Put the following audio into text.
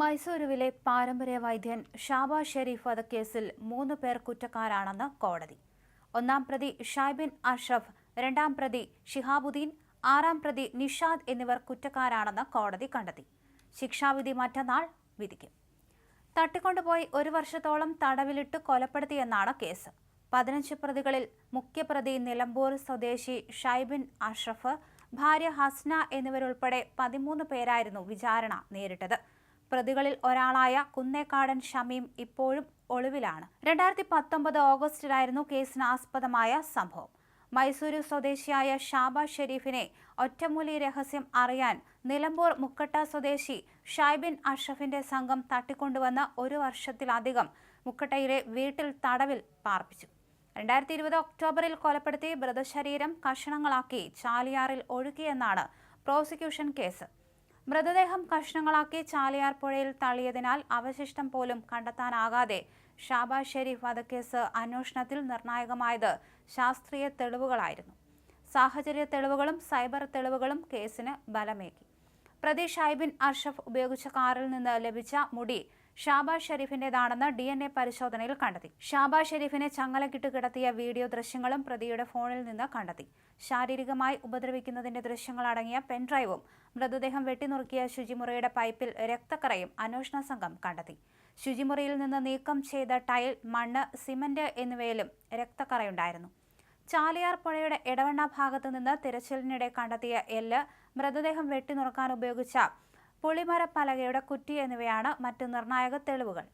മൈസൂരുവിലെ പാരമ്പര്യ വൈദ്യൻ ഷാബാ ഷെരീഫ് വധക്കേസിൽ മൂന്ന് പേർ കുറ്റക്കാരാണെന്ന് കോടതി. ഒന്നാം പ്രതി ഷൈബിൻ അഷ്റഫ് രണ്ടാം പ്രതി ഷിഹാബുദ്ദീൻ ആറാം പ്രതി നിഷാദ് എന്നിവർ കുറ്റക്കാരാണെന്ന് കോടതി കണ്ടെത്തി. ശിക്ഷാവിധി മറ്റന്നാൾ വിധിക്കും. തട്ടിക്കൊണ്ടുപോയി ഒരു വർഷത്തോളം തടവിലിട്ട് കൊലപ്പെടുത്തിയെന്നാണ് കേസ്. പതിനഞ്ച് പ്രതികളിൽ മുഖ്യപ്രതി നിലമ്പൂർ സ്വദേശി ഷൈബിൻ അഷ്റഫ് ഭാര്യ ഹസ്ന എന്നിവരുൾപ്പെടെ പതിമൂന്ന് പേരായിരുന്നു വിചാരണ നേരിട്ടത്. പ്രതികളിൽ ഒരാളായ കുന്നേക്കാടൻ ഷമീം ഇപ്പോഴും ഒളിവിലാണ്. രണ്ടായിരത്തി പത്തൊമ്പത് ഓഗസ്റ്റിലായിരുന്നു കേസിന് ആസ്പദമായ സംഭവം. മൈസൂരു സ്വദേശിയായ ഷാബ ഷെരീഫിനെ ഒറ്റമൂലി രഹസ്യം അറിയാൻ നിലമ്പൂർ മുക്കട്ട സ്വദേശി ഷൈബിൻ അഷ്റഫിന്റെ സംഘം തട്ടിക്കൊണ്ടുവന്ന ഒരു വർഷത്തിലധികം മുക്കട്ടയിലെ വീട്ടിൽ തടവിൽ പാർപ്പിച്ചു. രണ്ടായിരത്തി ഇരുപത് ഒക്ടോബറിൽ കൊലപ്പെടുത്തി മൃതശരീരം കഷണങ്ങളാക്കി ചാലിയാറിൽ ഒഴുകിയെന്നാണ് പ്രോസിക്യൂഷൻ കേസ്. മൃതദേഹം കഷ്ണങ്ങളാക്കി ചാലിയാർ പുഴയിൽ തള്ളിയതിനാൽ അവശിഷ്ടം പോലും കണ്ടെത്താനാകാതെ ഷാബാസ് ഷെരീഫ് വധക്കേസ് അന്വേഷണത്തിൽ നിർണായകമായത് ശാസ്ത്രീയ തെളിവുകളായിരുന്നു. സാഹചര്യ തെളിവുകളും സൈബർ തെളിവുകളും കേസിന് ബലമേകി. പ്രതി ഷൈബിൻ അർഷഫ് ഉപയോഗിച്ച കാറിൽ നിന്ന് ലഭിച്ച മുടി ഷാബാസ് ഷെരീഫിന്റേതാണെന്ന് ഡി എൻ എ പരിശോധനയിൽ കണ്ടെത്തി. ഷാബാസ് ഷെരീഫിനെ ചങ്ങലക്കിട്ട് കിടത്തിയ വീഡിയോ ദൃശ്യങ്ങളും പ്രതിയുടെ ഫോണിൽ നിന്ന് കണ്ടെത്തി. ശാരീരികമായി ഉപദ്രവിക്കുന്നതിന്റെ ദൃശ്യങ്ങൾ അടങ്ങിയ പെൻഡ്രൈവും മൃതദേഹം വെട്ടിനുറുക്കിയ ശുചിമുറിയുടെ പൈപ്പിൽ രക്തക്കറയും അന്വേഷണ സംഘം കണ്ടെത്തി. ശുചിമുറിയിൽ നിന്ന് നീക്കം ചെയ്ത ടൈൽ മണ്ണ് സിമന്റ് എന്നിവയിലും രക്തക്കറയുണ്ടായിരുന്നു. ചാലിയാർ പുഴയുടെ ഇടവണ്ണ ഭാഗത്തു നിന്ന് തിരച്ചിലിനിടെ കണ്ടെത്തിയ എല്ല് മൃതദേഹം വെട്ടിനുറുക്കാൻ ഉപയോഗിച്ച പുളിമരപ്പലകയുടെ കുറ്റി എന്നിവയാണ് മറ്റ് നിർണായക തെളിവുകൾ.